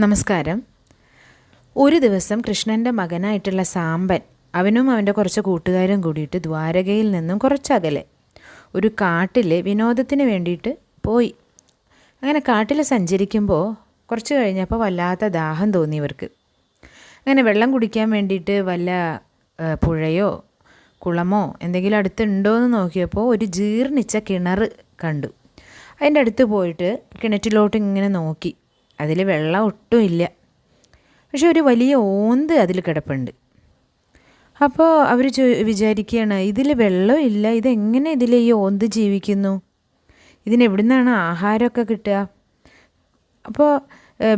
നമസ്കാരം. ഒരു ദിവസം കൃഷ്ണന്റെ മകനായിട്ടുള്ള സാമ്പൻ അവനും അവന്റെ കുറച്ച് കൂട്ടുകാരും കൂടിയിട്ട് ദ്വാരകയിൽ നിന്നും കുറച്ചകലെ ഒരു കാട്ടിൽ വിനോദത്തിന് വേണ്ടിയിട്ട് പോയി. അങ്ങനെ കാട്ടിൽ സഞ്ചരിക്കുമ്പോൾ കുറച്ച് കഴിഞ്ഞപ്പോൾ വല്ലാത്ത ദാഹം തോന്നി ഇവർക്ക്. അങ്ങനെ വെള്ളം കുടിക്കാൻ വേണ്ടിയിട്ട് വല്ല പുഴയോ കുളമോ എന്തെങ്കിലും അടുത്തുണ്ടോ എന്ന് നോക്കിയപ്പോൾ ഒരു ജീർണിച്ച കിണർ കണ്ടു. അതിന്റെ അടുത്ത് പോയിട്ട് കിണറ്റിലോട്ട് ഇങ്ങനെ നോക്കി. അതിൽ വെള്ളം ഒട്ടുമില്ല പക്ഷെ ഒരു വലിയ ഓന്ത് അതിൽ കിടപ്പുണ്ട്. അപ്പോൾ അവർ ചോ വിചാരിക്കുകയാണ് ഇതിൽ വെള്ളമില്ല ഇതെങ്ങനെ ഇതിൽ ഈ ഓന്ത് ജീവിക്കുന്നു? ഇതിനെവിടെ നിന്നാണ് ആഹാരമൊക്കെ കിട്ടുക? അപ്പോൾ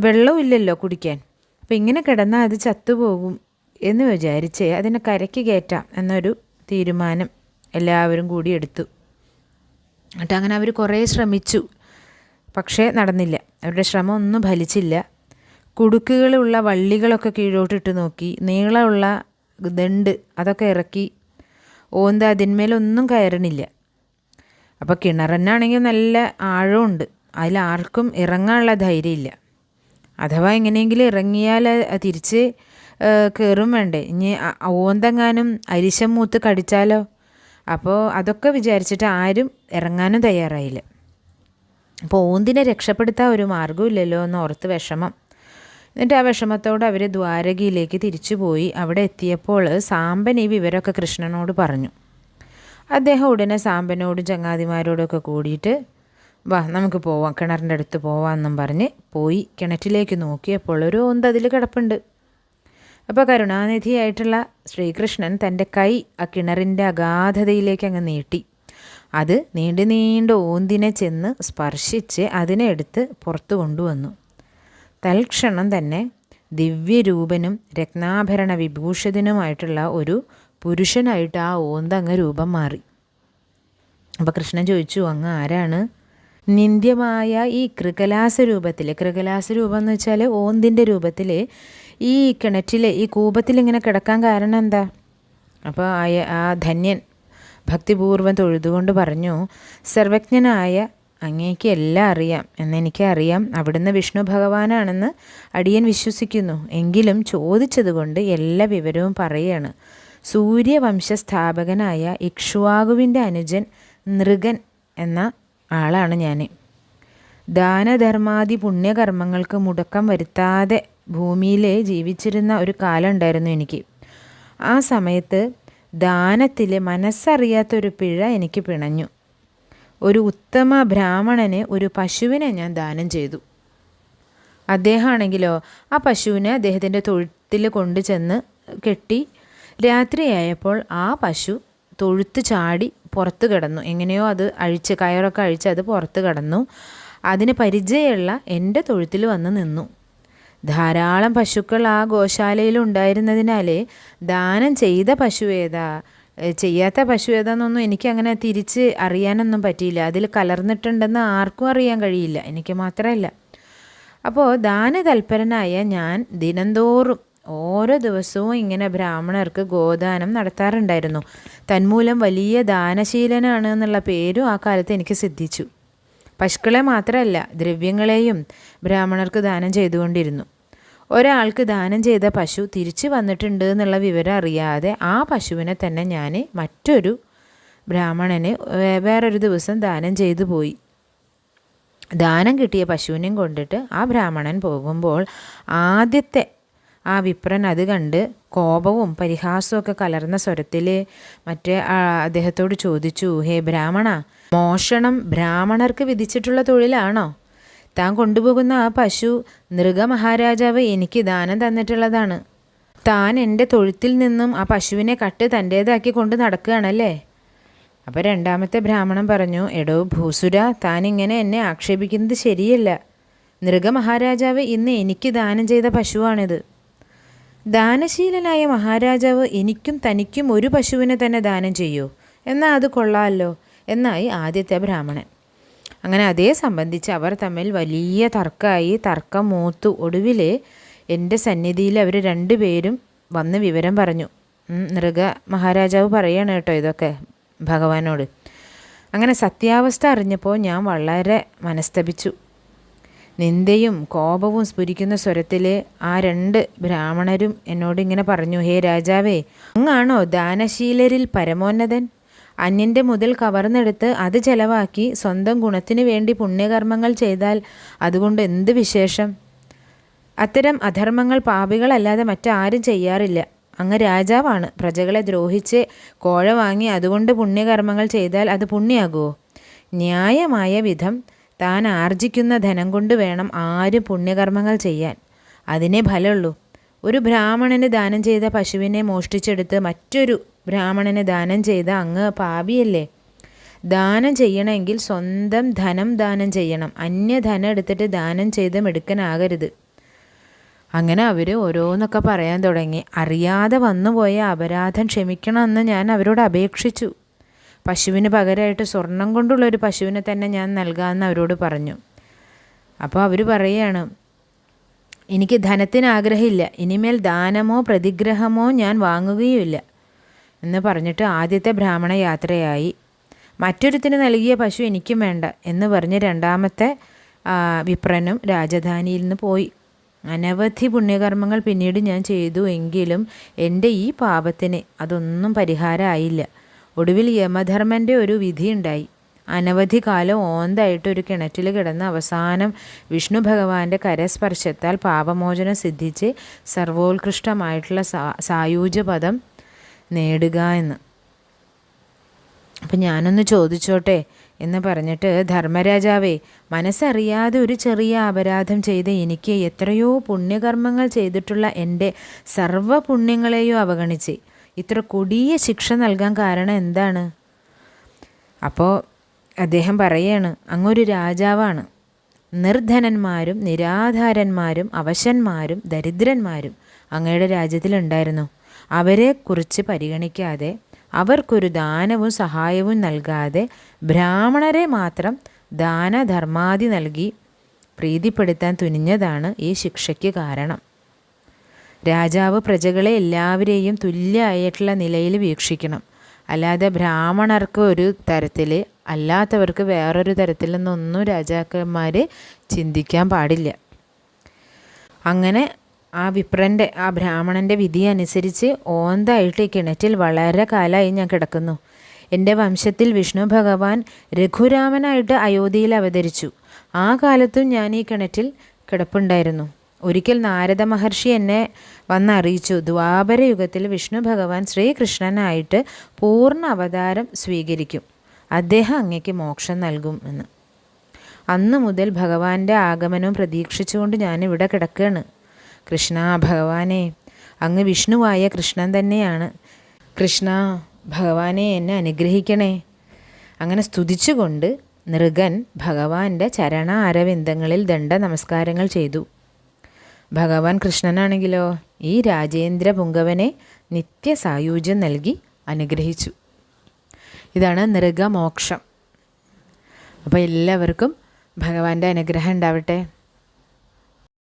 വെള്ളവും ഇല്ലല്ലോ കുടിക്കാൻ. അപ്പോൾ ഇങ്ങനെ കിടന്നാൽ അത് ചത്തുപോകും എന്ന് വിചാരിച്ച് അതിനെ കരയ്ക്ക് കയറ്റാം എന്നൊരു തീരുമാനം എല്ലാവരും കൂടി എടുത്തു. എന്നിട്ട് അങ്ങനെ അവർ കുറേ ശ്രമിച്ചു. പക്ഷേ നടന്നില്ല. അവരുടെ ശ്രമം ഒന്നും ഫലിച്ചില്ല. കുടുക്കുകളുള്ള വള്ളികളൊക്കെ കീഴോട്ടിട്ട് നോക്കി നീളമുള്ള ദണ്ട് അതൊക്കെ ഇറക്കി ഓന്ത അതിന്മേലൊന്നും കയറണില്ല. അപ്പോൾ കിണറന്നാണെങ്കിൽ നല്ല ആഴമുണ്ട്. അതിൽ ആർക്കും ഇറങ്ങാനുള്ള ധൈര്യമില്ല. അഥവാ എങ്ങനെയെങ്കിലും ഇറങ്ങിയാൽ തിരിച്ച് കയറും വേണ്ടേ. ഇനി ഓന്തെങ്ങാനും അരിശം മൂത്ത് കടിച്ചാലോ? അപ്പോൾ അതൊക്കെ വിചാരിച്ചിട്ട് ആരും ഇറങ്ങാനും തയ്യാറായില്ല. അപ്പോൾ ഓന്തിനെ രക്ഷപ്പെടുത്താൻ ഒരു മാർഗമില്ലല്ലോ എന്ന് ഓർത്ത് വിഷമം. എന്നിട്ട് ആ വിഷമത്തോടെ അവർ ദ്വാരകയിലേക്ക് തിരിച്ചു പോയി. അവിടെ എത്തിയപ്പോൾ സാമ്പൻ ഈ വിവരമൊക്കെ കൃഷ്ണനോട് പറഞ്ഞു. അദ്ദേഹം ഉടനെ സാമ്പനോടും ചങ്ങാതിമാരോടൊക്കെ കൂടിയിട്ട് വാ നമുക്ക് പോവാം കിണറിന്റെ അടുത്ത് പോവാമെന്നും പറഞ്ഞ് പോയി കിണറ്റിലേക്ക് നോക്കിയപ്പോൾ ഒരു ഓന്ത് അതിൽ കിടപ്പുണ്ട്. അപ്പോൾ കരുണാനിധിയായിട്ടുള്ള ശ്രീകൃഷ്ണൻ തന്റെ കൈ ആ കിണറിന്റെ അഗാധതയിലേക്ക് അങ്ങ് നീട്ടി. അത് നീണ്ടു നീണ്ട ഓന്തിനെ ചെന്ന് സ്പർശിച്ച് അതിനെ എടുത്ത് പുറത്തു കൊണ്ടുവന്നു. തൽക്ഷണം തന്നെ ദിവ്യരൂപനും രത്നാഭരണ വിഭൂഷിതനുമായിട്ടുള്ള ഒരു പുരുഷനായിട്ട് ആ ഓന്ത് അങ്ങ് രൂപം മാറി. അപ്പോൾ കൃഷ്ണൻ ചോദിച്ചു അങ്ങ് ആരാണ്? നിന്ദ്യമായ ഈ കൃകലാസ രൂപത്തിൽ കൃകലാസ രൂപം എന്ന് വെച്ചാൽ ഓന്തിന്റെ രൂപത്തിൽ ഈ കിണറ്റിൽ ഈ കൂപത്തിൽ ഇങ്ങനെ കിടക്കാൻ കാരണം എന്താ? അപ്പോൾ ആ ധന്യൻ ഭക്തിപൂർവം തൊഴുതുകൊണ്ട് പറഞ്ഞു സർവജ്ഞനായ അങ്ങേക്ക് എല്ലാം അറിയാം എന്നെനിക്കറിയാം അവിടുന്ന് വിഷ്ണു ഭഗവാനാണെന്ന് അടിയൻ വിശ്വസിക്കുന്നു. എങ്കിലും ചോദിച്ചതുകൊണ്ട് എല്ലാ വിവരവും പറയുകയാണ് സൂര്യവംശസ്ഥാപകനായ ഇക്ഷ്വാകുവിന്റെ അനുജൻ നൃഗൻ എന്ന ആളാണ് ഞാൻ ദാനധർമാദി പുണ്യകർമ്മങ്ങൾക്ക് മുടക്കം വരുത്താതെ ഭൂമിയിലെ ജീവിച്ചിരുന്ന ഒരു കാലം ഉണ്ടായിരുന്നു എനിക്ക്. ആ സമയത്ത് ദാനത്തിൽ മനസ്സറിയാത്തൊരു പിഴ എനിക്ക് പിണഞ്ഞു. ഒരു ഉത്തമ ബ്രാഹ്മണന് ഒരു പശുവിനെ ഞാൻ ദാനം ചെയ്തു. അദ്ദേഹമാണെങ്കിലോ ആ പശുവിനെ അദ്ദേഹത്തിന്റെ തൊഴുത്തിൽ കൊണ്ടുചെന്ന് കെട്ടി രാത്രിയായപ്പോൾ ആ പശു തൊഴുത്ത് ചാടി പുറത്ത് കിടന്നു. എങ്ങനെയോ അത് അഴിച്ച് കയറൊക്കെ അഴിച്ച് അത് പുറത്ത് കിടന്നു. അതിന് പരിചയമുള്ള എന്റെ തൊഴുത്തിൽ വന്ന് നിന്നു. ധാരാളം പശുക്കൾ ആ ഗോശാലയിൽ ഉണ്ടായിരുന്നതിനാൽ ദാനം ചെയ്ത പശു ഏതാ? ചെയ്യാത്ത പശു ഏതാന്നൊന്നും എനിക്ക് അങ്ങനെ തിരിച്ച് അറിയാനൊന്നും പറ്റിയില്ല. അതിൽ കലർന്നിട്ടുണ്ടെന്ന് ആർക്കും അറിയാൻ കഴിയില്ല. എനിക്ക് മാത്രമല്ല. അപ്പോൾ ദാന ദാനതൽപരനായ ഞാൻ ദിനംതോറും ഓരോ ദിവസവും ഇങ്ങനെ ബ്രാഹ്മണർക്ക് ഗോദാനം നടത്താറുണ്ടായിരുന്നു. തന്മൂലം വലിയ ദാനശീലനാണ് എന്നുള്ള പേരും ആ കാലത്ത് എനിക്ക് സിദ്ധിച്ചു. പശുക്കളെ മാത്രമല്ല ദ്രവ്യങ്ങളെയും ബ്രാഹ്മണർക്ക് ദാനം ചെയ്തുകൊണ്ടിരുന്നു. ഒരാൾക്ക് ദാനം ചെയ്ത പശു തിരിച്ചു വന്നിട്ടുണ്ട് എന്നുള്ള വിവരം അറിയാതെ ആ പശുവിനെ തന്നെ ഞാൻ മറ്റൊരു ബ്രാഹ്മണന് വേറൊരു ദിവസം ദാനം ചെയ്തു പോയി. ദാനം കിട്ടിയ പശുവിനെയും കൊണ്ടിട്ട് ആ ബ്രാഹ്മണൻ പോകുമ്പോൾ ആദ്യത്തെ ആ വിപ്രൻ അത് കണ്ട് കോപവും പരിഹാസവും ഒക്കെ കലർന്ന സ്വരത്തിൽ മറ്റേ അദ്ദേഹത്തോട് ചോദിച്ചു ഹേ ബ്രാഹ്മണ മോഷണം ബ്രാഹ്മണർക്ക് വിധിച്ചിട്ടുള്ള തൊഴിലാണോ? താൻ കൊണ്ടുപോകുന്ന ആ പശു നൃഗമഹാരാജാവ് എനിക്ക് ദാനം തന്നിട്ടുള്ളതാണ്. താൻ എന്റെ തൊഴുത്തിൽ നിന്നും ആ പശുവിനെ കട്ട് തന്റേതാക്കി കൊണ്ട് നടക്കുകയാണല്ലേ? അപ്പോൾ രണ്ടാമത്തെ ബ്രാഹ്മണൻ പറഞ്ഞു എടോ ഭൂസുര താൻ ഇങ്ങനെ എന്നെ ആക്ഷേപിക്കുന്നത് ശരിയല്ല. നൃഗമഹാരാജാവ് ഇന്ന് എനിക്ക് ദാനം ചെയ്ത പശുവാണിത്. ദാനശീലനായ മഹാരാജാവ് എനിക്കും തനിക്കും ഒരു പശുവിനെ തന്നെ ദാനം ചെയ്യൂ. എന്നാൽ അത് കൊള്ളാമല്ലോ എന്നായി ആദ്യത്തെ ബ്രാഹ്മണൻ. അങ്ങനെ അതേ സംബന്ധിച്ച് അവർ തമ്മിൽ വലിയ തർക്കമായി തർക്കം മൂത്തു. ഒടുവിൽ എന്റെ സന്നിധിയിൽ അവർ രണ്ടുപേരും വന്ന് വിവരം പറഞ്ഞു. നൃഗ മഹാരാജാവ് പറയാണ് കേട്ടോ ഇതൊക്കെ ഭഗവാനോട്. അങ്ങനെ സത്യാവസ്ഥ അറിഞ്ഞപ്പോൾ ഞാൻ വളരെ മനസ്തപിച്ചു. നിന്ദയും കോപവും സ്ഫുരിക്കുന്ന സ്വരത്തിൽ ആ രണ്ട് ബ്രാഹ്മണരും എന്നോട് ഇങ്ങനെ പറഞ്ഞു ഹേ രാജാവേ അങ്ങാണോ ദാനശീലരിൽ പരമോന്നതൻ? അന്യന്റെ മുതൽ കവർന്നെടുത്ത് അത് ചെലവാക്കി സ്വന്തം ഗുണത്തിനു വേണ്ടി പുണ്യകർമ്മങ്ങൾ ചെയ്താൽ അതുകൊണ്ട് എന്ത് വിശേഷം? അത്തരം അധർമ്മങ്ങൾ പാപികളല്ലാതെ മറ്റാരും ചെയ്യാറില്ല. അങ്ങ് രാജാവാണ്. പ്രജകളെ ദ്രോഹിച്ച് കോഴ വാങ്ങി അതുകൊണ്ട് പുണ്യകർമ്മങ്ങൾ ചെയ്താൽ അത് പുണ്യാകുമോ ന്യായമായ വിധം താൻ ആർജിക്കുന്ന ധനം കൊണ്ട് വേണം ആരും പുണ്യകർമ്മങ്ങൾ ചെയ്യാൻ. അതിനേ ഫലമുള്ളൂ ഒരു ബ്രാഹ്മണന് ദാനം ചെയ്ത പശുവിനെ മോഷ്ടിച്ചെടുത്ത് മറ്റൊരു ബ്രാഹ്മണന് ദാനം ചെയ്ത അങ്ങ് പാപിയല്ലേ? ദാനം ചെയ്യണമെങ്കിൽ സ്വന്തം ധനം ദാനം ചെയ്യണം. അന്യധനം എടുത്തിട്ട് ദാനം ചെയ്ത് മെടുക്കനാകരുത്. അങ്ങനെ അവർ ഓരോന്നൊക്കെ പറയാൻ തുടങ്ങി. അറിയാതെ വന്നുപോയ അപരാധം ക്ഷമിക്കണമെന്ന് ഞാൻ അവരോട് അപേക്ഷിച്ചു. പശുവിന് പകരമായിട്ട് സ്വർണം കൊണ്ടുള്ള ഒരു പശുവിനെ തന്നെ ഞാൻ നൽകാമെന്ന് അവരോട് പറഞ്ഞു. അപ്പോൾ അവർ പറയുകയാണ് എനിക്ക് ധനത്തിന് ആഗ്രഹമില്ല. ഇനിമേൽ ദാനമോ പ്രതിഗ്രഹമോ ഞാൻ വാങ്ങുകയുമില്ല. എന്ന് പറഞ്ഞിട്ട് ആദ്യത്തെ ബ്രാഹ്മണ യാത്രയായി മറ്റൊരുത്തിന് നൽകിയ പശു എനിക്കും വേണ്ട എന്ന് പറഞ്ഞ് രണ്ടാമത്തെ വിപ്രനും രാജധാനിയിൽ നിന്ന് പോയി. അനവധി പുണ്യകർമ്മങ്ങൾ പിന്നീട് ഞാൻ ചെയ്തു എങ്കിലും എന്റെ ഈ പാപത്തിന് അതൊന്നും പരിഹാരമായില്ല. ഒടുവിൽ യമധർമ്മന്റെ ഒരു വിധിയുണ്ടായി അനവധി കാലം ഓന്തായിട്ട് ഒരു കിണറ്റിൽ കിടന്ന് അവസാനം വിഷ്ണു ഭഗവാന്റെ കരസ്പർശത്താൽ പാപമോചനം സിദ്ധിച്ച് സർവോത്കൃഷ്ടമായിട്ടുള്ള സാ സായൂജ്യപദം നേടുക എന്ന്. അപ്പം ഞാനൊന്ന് ചോദിച്ചോട്ടെ എന്ന് പറഞ്ഞിട്ട് ധർമ്മരാജാവേ മനസ്സറിയാതെ ഒരു ചെറിയ അപരാധം ചെയ്ത് എനിക്ക് എത്രയോ പുണ്യകർമ്മങ്ങൾ ചെയ്തിട്ടുള്ള എന്റെ സർവ പുണ്യങ്ങളെയോ അവഗണിച്ച് ഇത്ര കൊടിയ ശിക്ഷ നൽകാൻ കാരണം എന്താണ്? അപ്പോൾ അദ്ദേഹം പറയാണ് അങ്ങൊരു രാജാവാണ്. നിർധനന്മാരും നിരാധാരന്മാരും അവശന്മാരും ദരിദ്രന്മാരും അങ്ങയുടെ രാജ്യത്തിലുണ്ടായിരുന്നു. അവരെക്കുറിച്ച് പരിഗണിക്കാതെ അവർക്കൊരു ദാനവും സഹായവും നൽകാതെ ബ്രാഹ്മണരെ മാത്രം ദാനധർമാദി നൽകി പ്രീതിപ്പെടുത്താൻ തുനിഞ്ഞതാണ് ഈ ശിക്ഷയ്ക്ക് കാരണം. രാജാവ് പ്രജകളെ എല്ലാവരെയും തുല്യമായിട്ടുള്ള നിലയിൽ വീക്ഷിക്കണം. അല്ലാതെ ബ്രാഹ്മണർക്ക് ഒരു തരത്തിൽ അല്ലാത്തവർക്ക് വേറൊരു തരത്തിൽ നിന്നൊന്നും രാജാക്കന്മാർ ചിന്തിക്കാൻ പാടില്ല. അങ്ങനെ ആ വിപ്രന്റെ ആ ബ്രാഹ്മണന്റെ വിധി അനുസരിച്ച് ഓന്തായിട്ട് കിണറ്റിൽ വളരെ കാലമായി ഞാൻ കിടക്കുന്നു. എന്റെ വംശത്തിൽ വിഷ്ണു ഭഗവാൻ രഘുരാമനായിട്ട് അയോധ്യയിൽ അവതരിച്ചു. ആ കാലത്തും ഞാൻ ഈ കിണറ്റിൽ കിടപ്പുണ്ടായിരുന്നു. ഒരിക്കൽ നാരദ മഹർഷി എന്നെ വന്നറിയിച്ചു. ദ്വാപരയുഗത്തിൽ വിഷ്ണു ഭഗവാൻ ശ്രീകൃഷ്ണനായിട്ട് പൂർണ അവതാരം സ്വീകരിക്കും. അദ്ദേഹം അങ്ങയ്ക്ക് മോക്ഷം നൽകും എന്ന്. അന്നു മുതൽ ഭഗവാന്റെ ആഗമനവും പ്രതീക്ഷിച്ചുകൊണ്ട് ഞാനിവിടെ കിടക്കുകയാണ് കൃഷ്ണ ഭഗവാനെ അങ്ങ് വിഷ്ണുവായ കൃഷ്ണൻ തന്നെയാണ്. കൃഷ്ണ ഭഗവാനെ എന്നെ അനുഗ്രഹിക്കണേ. അങ്ങനെ സ്തുതിച്ചുകൊണ്ട് നൃഗൻ ഭഗവാന്റെ ചരണ അരവിന്ദങ്ങളിൽ ദണ്ഡ നമസ്കാരങ്ങൾ ചെയ്തു. ഭഗവാൻ കൃഷ്ണനാണെങ്കിലോ ഈ രാജേന്ദ്ര പുങ്കവനെ നിത്യസായുജ്യം നൽകി അനുഗ്രഹിച്ചു. ഇതാണ് നൃഗമോക്ഷം അപ്പോൾ എല്ലാവർക്കും ഭഗവാന്റെ അനുഗ്രഹം ഉണ്ടാവട്ടെ.